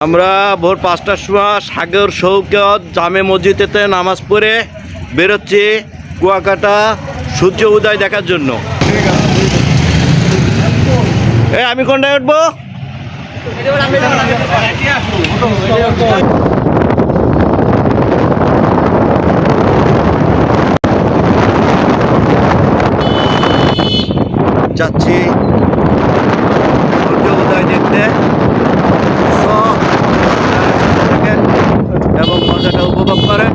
আমরা ভোর পাঁচটার সময় সাগর শৌকত জামে মসজিদেতে নামাজ পড়ে বেরোচ্ছি কুয়াকাটা সূর্য উদয় দেখার জন্য। এই, আমি কোনটায় উঠবো? যাচ্ছি এবং মজাটা উপভোগ করে